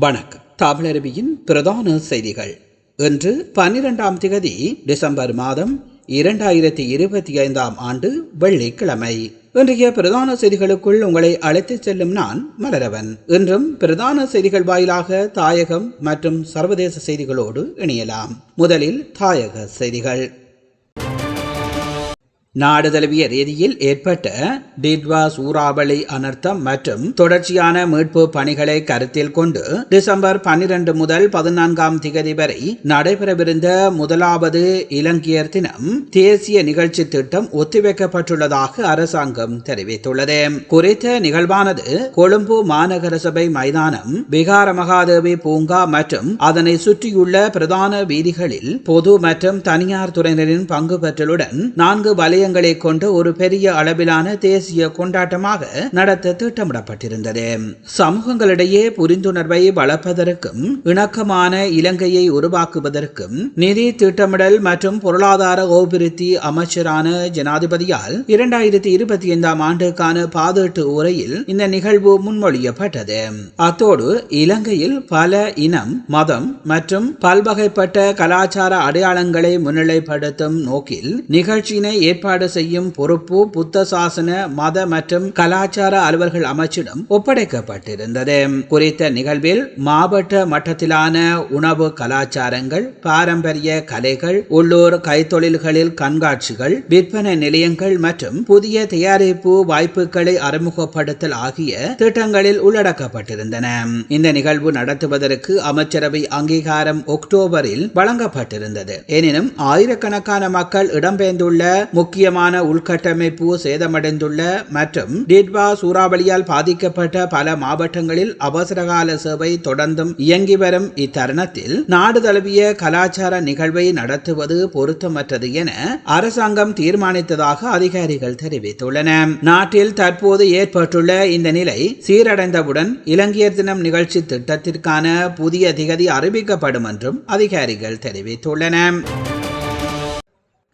வணக்கம். தமிழருவியின் பிரதான செய்திகள். இன்று பன்னிரெண்டாம் திகதி டிசம்பர் மாதம் இரண்டாயிரத்தி இருபத்தி ஐந்தாம் ஆண்டு வெள்ளிக்கிழமை. இன்றைய பிரதான செய்திகளுக்குள் உங்களை அழைத்துச் செல்லும் நான் மலரவன். இன்றும் பிரதான செய்திகள் வாயிலாக தாயகம் மற்றும் சர்வதேச செய்திகளோடு இணையலாம். முதலில் தாயக செய்திகள். நாடு தழுவிய ரீதியில் ஏற்பட்ட டிட்வா சூறாவளி அனர்த்தம் மற்றும் தொடர்ச்சியான மீட்பு பணிகளை கருத்தில் கொண்டு டிசம்பர் பன்னிரண்டு முதல் பதினான்காம் திகதி வரை நடைபெறவிருந்த முதலாவது இலங்கையர் தினம் தேசிய நிகழ்ச்சி திட்டம் ஒத்திவைக்கப்பட்டுள்ளதாக அரசாங்கம் தெரிவித்துள்ளது. குறித்த நிகழ்வானது கொழும்பு மாநகர சபை மைதானம் விகார மகாதேவி பூங்கா மற்றும் அதனை சுற்றியுள்ள பிரதான வீதிகளில் பொது மற்றும் தனியார் துறையினரின் பங்கு பெற்றலுடன் நான்கு ஆயுதங்களை கொண்டு ஒரு பெரிய அளவிலான தேசிய கொண்டாட்டமாக நடத்த திட்டமிடப்பட்டிருந்தது. சமூகங்களிடையே புரிந்துணர்வை வளர்ப்பதற்கும் இணக்கமான இலங்கையை உருவாக்குவதற்கும் நிதி திட்டமிடல் மற்றும் பொருளாதார அபிவிருத்தி அமைச்சரான ஜனாதிபதியால் இரண்டாயிரத்தி இருபத்தி ஐந்தாம் ஆண்டுக்கான பாதீட்டு உரையில் இந்த நிகழ்வு முன்மொழியப்பட்டது. அத்தோடு இலங்கையில் பல இனம் மதம் மற்றும் பல்வகைப்பட்ட கலாச்சார அடையாளங்களை முன்னிலைப்படுத்தும் நோக்கில் நிகழ்ச்சியினை ஏற்பாடு செய்யும் பொறுப்பு புத்த சாசன மத மற்றும் கலாச்சார அலுவல்கள் அமைச்சிடம் ஒப்படைக்கப்பட்டிருந்தது. குறித்த நிகழ்வில் மாவட்ட மட்டத்திலான உணவு கலாச்சாரங்கள் பாரம்பரிய கலைகள் உள்ளூர் கைத்தொழில்களில் கண்காட்சிகள் விற்பனை நிலையங்கள் மற்றும் புதிய தயாரிப்பு வாய்ப்புகளை அறிமுகப்படுத்தல் ஆகிய திட்டங்களில் உள்ளடக்கப்பட்டிருந்தன. இந்த நிகழ்வு நடத்துவதற்கு அமைச்சரவை அங்கீகாரம் அக்டோபரில் வழங்கப்பட்டிருந்தது. எனினும் ஆயிரக்கணக்கான மக்கள் இடம்பெயர்ந்துள்ள முக்கிய முக்கியமான உள்கட்டமைப்பு சேதமடைந்துள்ள மற்றும் டிட்வா சூறாவளியால் பாதிக்கப்பட்ட பல மாவட்டங்களில் அவசரகால சேவை தொடர்ந்தும் இயங்கி வரும் இத்தருணத்தில் நாடு தழுவிய கலாச்சார நிகழ்வை நடத்துவது பொருத்தமற்றது என அரசாங்கம் தீர்மானித்ததாக அதிகாரிகள் தெரிவித்துள்ளன. நாட்டில் தற்போது ஏற்பட்டுள்ள இந்த நிலை சீரடைந்தவுடன் இலங்கையர் தினம் நிகழ்ச்சி திட்டத்திற்கான புதிய திகதி அறிவிக்கப்படும் என்றும் அதிகாரிகள் தெரிவித்துள்ளனர்.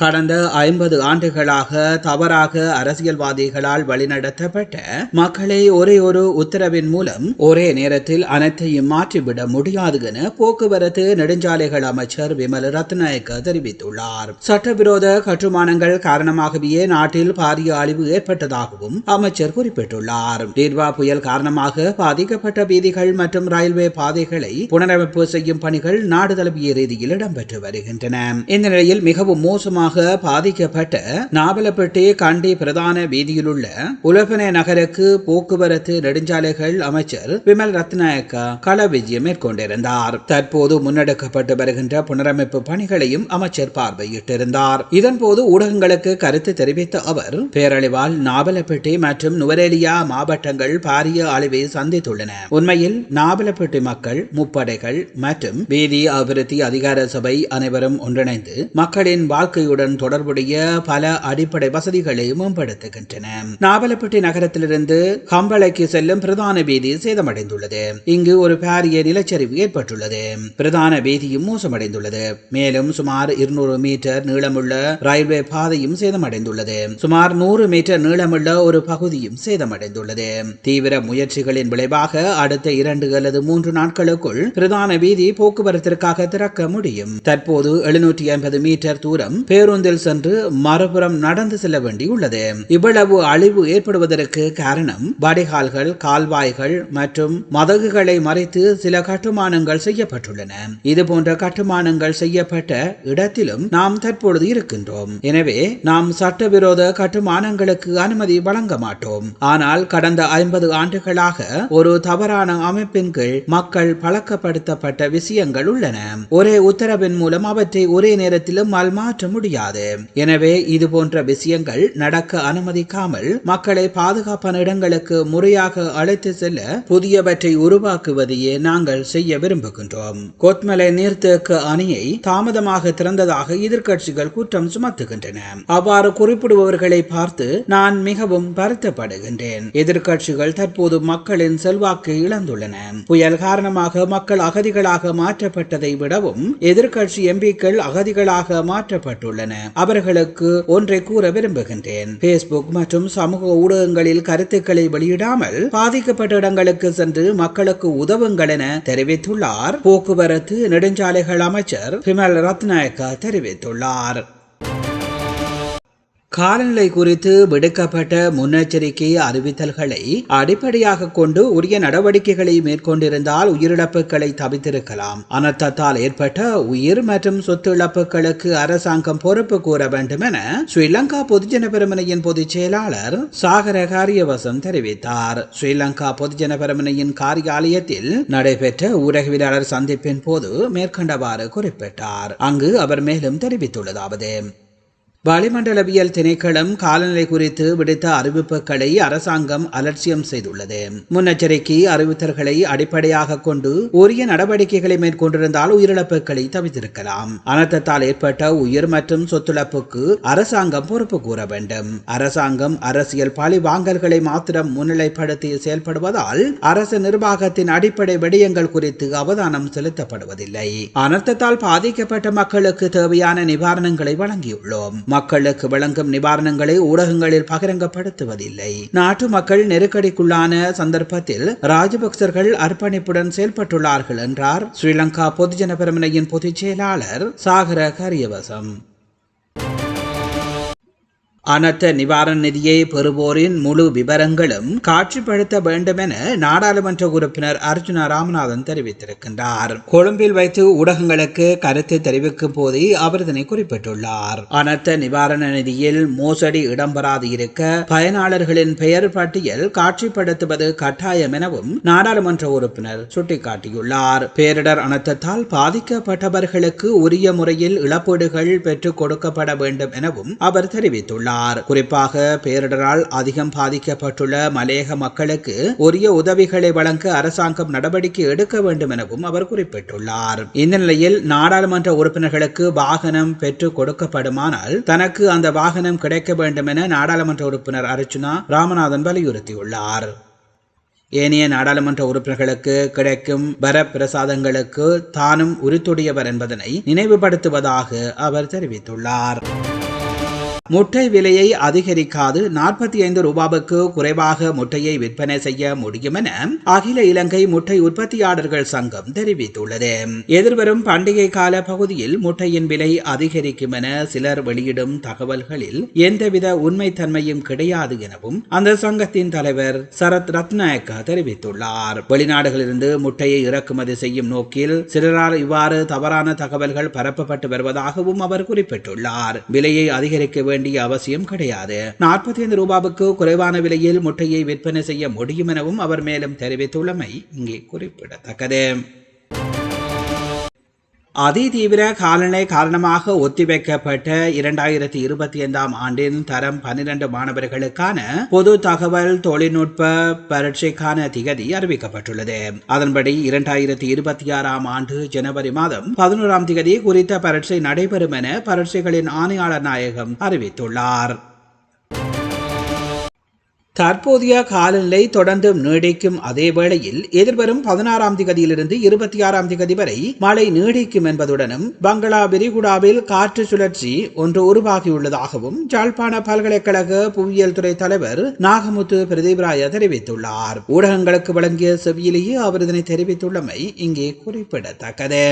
கடந்த ஐம்பது ஆண்டுகளாக தவறாக அரசியல்வாதிகளால் வழிநடத்தப்பட்ட மக்களை ஒரே ஒரு உத்தரவின் மூலம் ஒரே நேரத்தில் அனைத்தையும் மாற்றிவிட முடியாது என போக்குவரத்து நெடுஞ்சாலைகள் அமைச்சர் விமல் ரத்நாயக்க தெரிவித்துள்ளார். சட்டவிரோத கட்டுமானங்கள் காரணமாகவே நாட்டில் பாரிய அழிவு ஏற்பட்டதாகவும் அமைச்சர் குறிப்பிட்டுள்ளார். நிர்வா புயல் காரணமாக பாதிக்கப்பட்ட வீதிகள் மற்றும் ரயில்வே பாதைகளை புனரமைப்பு செய்யும் பணிகள் நாடு தழுவிய ரீதியில் இடம்பெற்று வருகின்றன. இந்த நிலையில் மிகவும் மோசமாக மோசமாக பாதிக்கப்பட்ட நாவலப்பட்டி கண்டி பிரதான வீதியிலுள்ள உலபனை நகருக்கு போக்குவரத்து நெடுஞ்சாலைகள் அமைச்சர் விமல் ரத்நாயக்கா கள விஜயம் மேற்கொண்டிருந்தார். தற்போது முன்னெடுக்கப்பட்டு வருகின்ற புனரமைப்பு பணிகளையும் அமைச்சர் பார்வையிட்டிருந்தார். இதன்போது ஊடகங்களுக்கு கருத்து தெரிவித்த அவர் பேரழிவால் நாவலப்பட்டி மற்றும் நுவரேலியா மாவட்டங்கள் பாரிய அழிவை சந்தித்துள்ளன. உண்மையில் நாவலப்பட்டி மக்கள் முப்படைகள் மற்றும் வீதி அபிவிருத்தி அதிகார சபை அனைவரும் ஒன்றிணைந்து மக்களின் வாழ்க்கையுடன் நகருடன் தொடர்புடைய பல அடிப்படை வசதிகளை மேம்படுத்துகின்றன நாவலப்பட்டி நகரத்திலிருந்து கம்பளைக்கு செல்லும் பிரதான வீதி சேதமடைந்துள்ளது. இங்கு ஒரு பாரிய நிலச்சரிவு ஏற்பட்டுள்ளது. பிரதான வீதியும் மோசமடைந்துள்ளது. மேலும் சுமார் இருநூறு மீட்டர் நீளமுள்ள ரயில்வே பாதையும் சேதமடைந்துள்ளது. சுமார் நூறு மீட்டர் நீளமுள்ள ஒரு பகுதியும் சேதமடைந்துள்ளது. தீவிர முயற்சிகளின் விளைவாக அடுத்த இரண்டு அல்லது மூன்று நாட்களுக்குள் பிரதான வீதி போக்குவரத்திற்காக திறக்க முடியும். தற்போது எழுநூற்றி ஐம்பது மீட்டர் தூரம் பேர் பேருந்தில் சென்று மறுபுறம் நடந்து செல்ல வேண்டியுள்ளது. இவ்வளவு அழிவு ஏற்படுவதற்கு காரணம் வடிகால்கள் கால்வாய்கள் மற்றும் மதகுகளை மறைத்து சில கட்டுமானங்கள் செய்யப்பட்டுள்ளன. இது போன்ற கட்டுமானங்கள் செய்யப்பட்ட இடத்திலும் நாம் தற்பொழுது இருக்கின்றோம். எனவே நாம் சட்டவிரோத கட்டுமானங்களுக்கு அனுமதி வழங்க மாட்டோம். ஆனால் கடந்த ஐம்பது ஆண்டுகளாக ஒரு தவறான அமைப்பின் கீழ் மக்கள் பழக்கப்படுத்தப்பட்ட விஷயங்கள் உள்ளன. ஒரே உத்தரவின் மூலம் அவற்றை ஒரே நேரத்திலும் மாற்ற முடியும் முடியாது. எனவே இது போன்ற விஷயங்கள் நடக்க அனுமதிக்காமல் மக்களை பாதுகாப்பான இடங்களுக்கு முறையாக அழைத்து செல்ல புதியவற்றை உருவாக்குவதையே நாங்கள் செய்ய விரும்புகின்றோம். கொத்மலை நீர்த்தேக்க அணையை தாமதமாக திறந்ததாக எதிர்கட்சிகள் குற்றம் சுமத்துகின்றன. அவ்வாறு குறிப்பிடுபவர்களை பார்த்து நான் மிகவும் வருத்தப்படுகின்றேன். எதிர்கட்சிகள் தற்போது மக்களின் செல்வாக்கு இழந்துள்ளன. புயல் காரணமாக மக்கள் அகதிகளாக மாற்றப்பட்டதை விடவும் எதிர்க்கட்சி எம்பிக்கள் அகதிகளாக மாற்றப்பட்டுள்ளனர். உள்ளன. அவர்களுக்கு ஒன்றை கூற விரும்புகின்றேன். பேஸ்புக் மற்றும் சமூக ஊடகங்களில் கருத்துக்களை வெளியிடாமல் பாதிக்கப்பட்ட இடங்களுக்கு சென்று மக்களுக்கு உதவுங்கள் என தெரிவித்துள்ளார். போக்குவரத்து நெடுஞ்சாலைகள் அமைச்சர் பிமல் ரத்நாயக்கா தெரிவித்துள்ளார். காலநிலை குறித்து விடுக்கப்பட்ட முன்னெச்சரிக்கை அறிவித்தல்களை அடிப்படையாக கொண்டு உரிய நடவடிக்கைகளை மேற்கொண்டிருந்தால் உயிரிழப்புகளை தவித்திருக்கலாம் அனர்த்தத்தால் ஏற்பட்ட உயிர் மற்றும் சொத்து இழப்புகளுக்கு அரசாங்கம் பொறுப்பு கூற வேண்டும் என ஸ்ரீலங்கா பொதுஜன பெருமனையின் பொதுச் செயலாளர் சாகர காரியவசம் தெரிவித்தார். ஸ்ரீலங்கா பொதுஜன பெருமனையின் காரியாலயத்தில் நடைபெற்ற ஊடகவியலாளர் சந்திப்பின் போது மேற்கண்டவாறு குறிப்பிட்டார். அங்கு அவர் மேலும் தெரிவித்துள்ளதாவது. வளிமண்டலவியல் திணைக்களம் காலநிலை குறித்து விடுத்த அறிவிப்புகளை அரசாங்கம் அலட்சியம் செய்துள்ளது. முன்னெச்சரிக்கை அறிவித்தல்களை அடிப்படையாக கொண்டு உரிய நடவடிக்கைகளை மேற்கொண்டிருந்தால் உயிரிழப்புகளை தவிர்த்திருக்கலாம். அனர்த்தத்தால் ஏற்பட்ட உயிர் மற்றும் சொத்துழப்புக்கு அரசாங்கம் பொறுப்பு கூற வேண்டும். அரசாங்கம் அரசியல் பழி வாங்கல்களை மாத்திரம் முன்னிலைப்படுத்தி செயல்படுவதால் அரசு நிர்வாகத்தின் அடிப்படை விடயங்கள் குறித்து அவதானம் செலுத்தப்படுவதில்லை. அனர்த்தத்தால் பாதிக்கப்பட்ட மக்களுக்கு தேவையான நிவாரணங்களை வழங்கியுள்ளோம். மக்களுக்கு வழங்கும் நிவாரணங்களை ஊடகங்களில் பகிரங்கப்படுத்துவதில்லை. நாட்டு மக்கள் நெருக்கடிக்குள்ளான சந்தர்ப்பத்தில் ராஜபக்சர்கள் அர்ப்பணிப்புடன் செயல்பட்டுள்ளார்கள் என்றார் ஸ்ரீலங்கா பொதுஜன பெருமனையின் பொதுச் செயலாளர் சாகர கரியவசம். அனர்த்த நிவாரண நிதியை பெறுவோரின் முழு விவரங்களும் காட்சிப்படுத்த வேண்டும் என நாடாளுமன்ற உறுப்பினர் அர்ஜுனா ராமநாதன் தெரிவித்திருக்கின்றார். கொழும்பில் வைத்து ஊடகங்களுக்கு கருத்து தெரிவிக்கும் போதே அவர் இதனை குறிப்பிட்டுள்ளார். அனர்த்த நிவாரண நிதியில் மோசடி இடம்பெறாது இருக்க பயனாளர்களின் பெயர் பட்டியல் காட்சிப்படுத்துவது கட்டாயம் எனவும் நாடாளுமன்ற உறுப்பினர் சுட்டிக்காட்டியுள்ளார். பேரிடர் அனர்த்தத்தால் பாதிக்கப்பட்டவர்களுக்கு உரிய முறையில் இழப்பீடுகள் பெற்றுக் கொடுக்கப்பட வேண்டும் எனவும் அவர் தெரிவித்துள்ளார். கூறினார். குறிப்பாக பேரிடரால் அதிகம் பாதிக்கப்பட்டுள்ள மலையக மக்களுக்கு உரிய உதவிகளை வழங்க அரசாங்கம் நடவடிக்கை எடுக்க வேண்டும் எனவும் அவர் குறிப்பிட்டுள்ளார். இந்த நிலையில் நாடாளுமன்ற உறுப்பினர்களுக்கு வாகனம் பெற்றுக் கொடுக்கப்படுமானால் தனக்கு அந்த வாகனம் கிடைக்க வேண்டும் என நாடாளுமன்ற உறுப்பினர் அர்ச்சுனா ராமநாதன் வலியுறுத்தியுள்ளார். ஏனைய நாடாளுமன்ற உறுப்பினர்களுக்கு கிடைக்கும் வர பிரசாதங்களுக்கு தானும் உரித்துடையவர் என்பதனை நினைவுபடுத்துவதாக அவர் தெரிவித்துள்ளார். முட்டை விலையை அதிகரிக்காது நாற்பத்தி ஐந்து ரூபாவுக்கு குறைவாக முட்டையை விற்பனை செய்ய முடியும் என அகில இலங்கை முட்டை உற்பத்தியாளர்கள் சங்கம் தெரிவித்துள்ளது. எதிர்வரும் பண்டிகை கால பகுதியில் முட்டையின் விலை அதிகரிக்கும் என சிலர் வெளியிடும் தகவல்களில் எந்தவித உண்மைத்தன்மையும் கிடையாது எனவும் அந்த சங்கத்தின் தலைவர் சரத் ரத்நாயக்க தெரிவித்துள்ளார். வெளிநாடுகளிலிருந்து முட்டையை இறக்குமதி செய்யும் நோக்கில் சிலரால் இவ்வாறு தவறான தகவல்கள் பரப்பப்பட்டு வருவதாகவும் அவர் குறிப்பிட்டுள்ளார். விலையை அதிகரிக்க வேண்டிய அவசியம் கிடையாது. நாற்பத்தி ஐந்து ரூபாவுக்கு குறைவான விலையில் முட்டையை விற்பனை செய்ய முடியும் எனவும் அவர் மேலும் தெரிவித்துள்ளமை இங்கே குறிப்பிடத்தக்கது. அதிதீவிர காலநிலை காரணமாக ஒத்திவைக்கப்பட்ட இரண்டாயிரத்தி இருபத்தி ஐந்தாம் ஆண்டின் தரம் பன்னிரண்டு மாணவர்களுக்கான பொது தகவல் தொழில்நுட்ப பரீட்சைக்கான திகதி அறிவிக்கப்பட்டுள்ளது. அதன்படி இரண்டாயிரத்தி இருபத்தி ஆறாம் ஆண்டு ஜனவரி மாதம் பதினோராம் திகதி குறித்த பரீட்சை நடைபெறும் என பரீட்சைகளின் ஆணையாளர் நாயகம் அறிவித்துள்ளார். தற்போதைய காலநிலை தொடர்ந்து நீடிக்கும் அதே வேளையில் எதிர்வரும் பதினாறாம் திகதியிலிருந்து இருபத்தி ஆறாம் திகதி வரை மழை நீடிக்கும் என்பதுடனும் பங்களா விரிகுடாவில் காற்று சுழற்சி ஒன்று உருவாகியுள்ளதாகவும் ஜாழ்ப்பாண பல்கலைக்கழக புவியியல் துறை தலைவர் நாகமுத்து பிரதீப்ராய தெரிவித்துள்ளார். ஊடகங்களுக்கு வழங்கிய செவியிலேயே அவர் இதனை தெரிவித்துள்ளமை இங்கே குறிப்பிடத்தக்கது.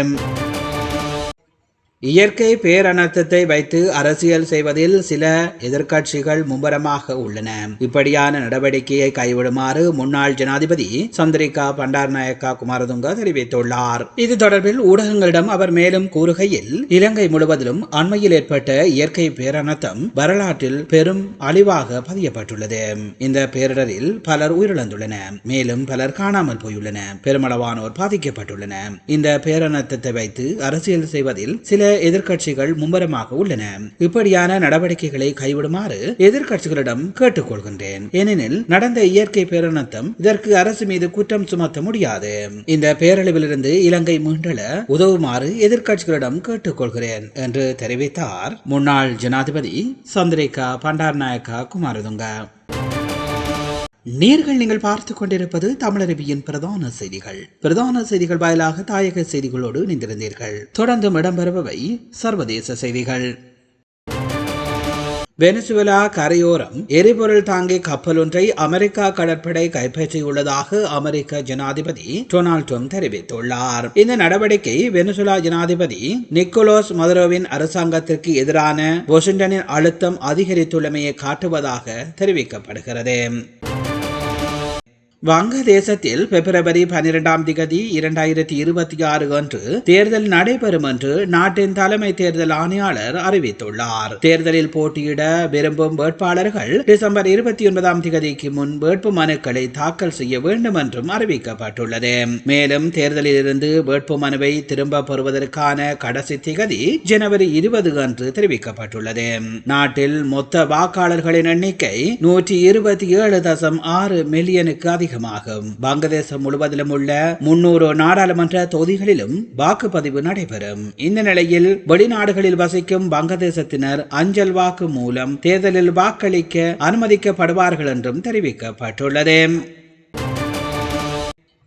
இயற்கை பேரனர்த்தத்தை வைத்து அரசியல் செய்வதில் சில எதிர்க்கட்சிகள் மும்முரமாக உள்ளன. இப்படியான நடவடிக்கையை கைவிடுமாறு முன்னாள் ஜனாதிபதி சந்திரிகா பண்டார்நாயக்கா குமாரதுங்க தெரிவித்துள்ளார். இது தொடர்பில் ஊடகங்களிடம் அவர் மேலும் கூறுகையில் இலங்கை முழுவதிலும் அண்மையில் ஏற்பட்ட இயற்கை பேரனர்த்தம் வரலாற்றில் பெரும் அழிவாக பதியப்பட்டுள்ளது. இந்த பேரிடரில் பலர் உயிரிழந்துள்ளன. மேலும் பலர் காணாமல் போயுள்ளன. பெருமளவானோர் பாதிக்கப்பட்டுள்ளன. இந்த பேரனர்த்தத்தை வைத்து அரசியல் செய்வதில் சில எதிர்க்கட்சிகள் மும்முரமாக உள்ளன. இப்படியான நடவடிக்கைகளை கைவிடுமாறு எதிர்க்கட்சிகளிடம் கேட்டுக்கொள்கின்றேன். ஏனெனில் நடந்த இயற்கை பேரணத்தம் இதற்கு அரசு மீது குற்றம் சுமத்த முடியாது. இந்த பேரழிவிலிருந்து இலங்கை மீண்டல உதவுமாறு எதிர்க்கட்சிகளிடம் கேட்டுக்கொள்கிறேன் என்று தெரிவித்தார் முன்னாள் ஜனாதிபதி சந்திரிகா பண்டார்நாயக்கா குமாரதுங்க. நேர்கள் நீங்கள் பார்த்துக் கொண்டிருப்பது தமிழருவியின் பிரதான செய்திகள். பிரதான செய்திகள் வாயிலாக தாயக செய்திகளோடு இணைந்திருந்தீர்கள். தொடர்ந்தும் இடம்பெறுபவை சர்வதேச செய்திகள். வெனிசுவேலா கரையோரம் எரிபொருள் தாங்கி கப்பல் ஒன்றை அமெரிக்கா கடற்படை கைப்பற்றியுள்ளதாக அமெரிக்க ஜனாதிபதி டொனால்ட் ட்ரம்ப் தெரிவித்துள்ளார். இந்த நடவடிக்கை வெனிசுலா ஜனாதிபதி நிக்கோலோஸ் மதுரோவின் அரசாங்கத்திற்கு எதிரான வாஷிங்டனின் அழுத்தம் அதிகரித்துள்ளமையை காட்டுவதாக தெரிவிக்கப்படுகிறது. வங்கதேசத்தில் பிப்ரவரி பனிரெண்டாம் திகதி இரண்டாயிரத்தி இருபத்தி ஆறு அன்று தேர்தல் நடைபெறும் என்று நாட்டின் தலைமை தேர்தல் ஆணையாளர் அறிவித்துள்ளார். தேர்தலில் போட்டியிட விரும்பும் வேட்பாளர்கள் டிசம்பர் இருபத்தி ஒன்பதாம் திகதிக்கு முன் வேட்பு மனுக்களை தாக்கல் செய்ய வேண்டும் என்றும் அறிவிக்கப்பட்டுள்ளது. மேலும் தேர்தலில் இருந்து வேட்பு மனுவை திரும்ப பெறுவதற்கான கடைசி திகதி ஜனவரி இருபது அன்று தெரிவிக்கப்பட்டுள்ளது. நாட்டில் மொத்த வாக்காளர்களின் எண்ணிக்கை நூற்றி இருபத்தி ஏழு தசம் ஆறு மில்லியனுக்கு அதிகம் அதிகமாகும். வங்கதேசம் முழுவதிலும் உள்ள முன்னூறு நாடாளுமன்ற தொகுதிகளிலும் வாக்குப்பதிவு நடைபெறும். இந்த நிலையில் வெளிநாடுகளில் வசிக்கும் வங்கதேசத்தினர் அஞ்சல் வாக்கு மூலம் தேர்தலில் வாக்களிக்க அனுமதிக்கப்படுவார்கள் என்றும் தெரிவிக்கப்பட்டுள்ளது.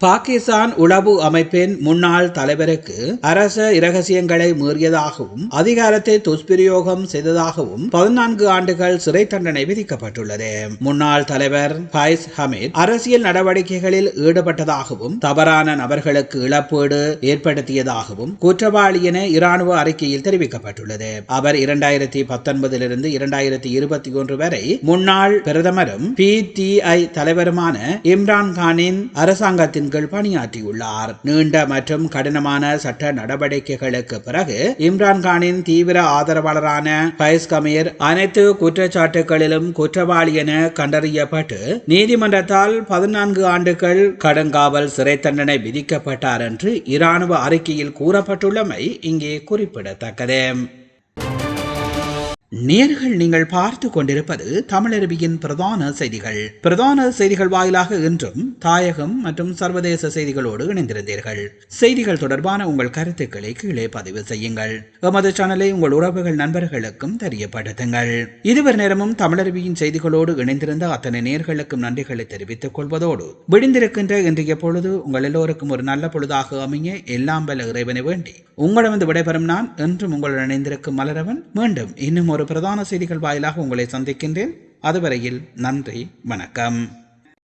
பாகிஸ்தான் உளவு அமைப்பின் முன்னாள் தலைவருக்கு அரச இரகசியங்களை மீறியதாகவும் அதிகாரத்தை துஷ்பிரயோகம் செய்ததாகவும் பதினான்கு ஆண்டுகள் சிறை தண்டனை விதிக்கப்பட்டுள்ளது. முன்னாள் தலைவர் ஃபைஸ் ஹமீத் அரசியல் நடவடிக்கைகளில் ஈடுபட்டதாகவும் தவறான நபர்களுக்கு இழப்பீடு ஏற்படுத்தியதாகவும் குற்றவாளி என இராணுவ அறிக்கையில் தெரிவிக்கப்பட்டுள்ளது. அவர் இரண்டாயிரத்தி பத்தொன்பதிலிருந்து இரண்டாயிரத்தி இருபத்தி ஒன்று வரை முன்னாள் பிரதமரும் பி தலைவருமான இம்ரான் கானின் அரசாங்கத்தின் ஆண்கள் பணியாற்றியுள்ளார். நீண்ட மற்றும் கடினமான சட்ட நடவடிக்கைகளுக்கு பிறகு இம்ரான்கானின் தீவிர ஆதரவாளரான பயஸ் கமீர் அனைத்து குற்றச்சாட்டுகளிலும் குற்றவாளி என கண்டறியப்பட்டு நீதிமன்றத்தால் பதினான்கு ஆண்டுகள் கடுங்காவல் சிறை தண்டனை விதிக்கப்பட்டார் என்று இராணுவ அறிக்கையில் கூறப்பட்டுள்ளமை இங்கே குறிப்பிடத்தக்கது. நேர்கள் நீங்கள் பார்த்து கொண்டிருப்பது தமிழருவியின் பிரதான செய்திகள். பிரதான செய்திகள் வாயிலாக இன்றும் தாயகம் மற்றும் சர்வதேச செய்திகளோடு இணைந்திருந்தீர்கள். செய்திகள் தொடர்பான உங்கள் கருத்துக்களை கீழே பதிவு செய்யுங்கள். எமது சேனலை உங்கள் உறவுகள் நண்பர்களுக்கும் தெரியப்படுத்துங்கள். இதுவர் நேரமும் தமிழருவியின் செய்திகளோடு இணைந்திருந்த அத்தனை நேர்களுக்கும் நன்றிகளை தெரிவித்துக் கொள்வதோடு விடிந்திருக்கின்ற இன்றைய பொழுது உங்கள் எல்லோருக்கும் ஒரு நல்ல பொழுதாக அமைய எல்லாம் பல இறைவனை வேண்டி உங்களிடமிருந்து விடைபெறும் நான் என்றும் உங்களுடன் இணைந்திருக்கும் மலரவன். மீண்டும் இன்னும் இன்னொரு பிரதான செய்திகள் வாயிலாக உங்களை சந்திக்கின்றேன். அதுவரையில் நன்றி வணக்கம்.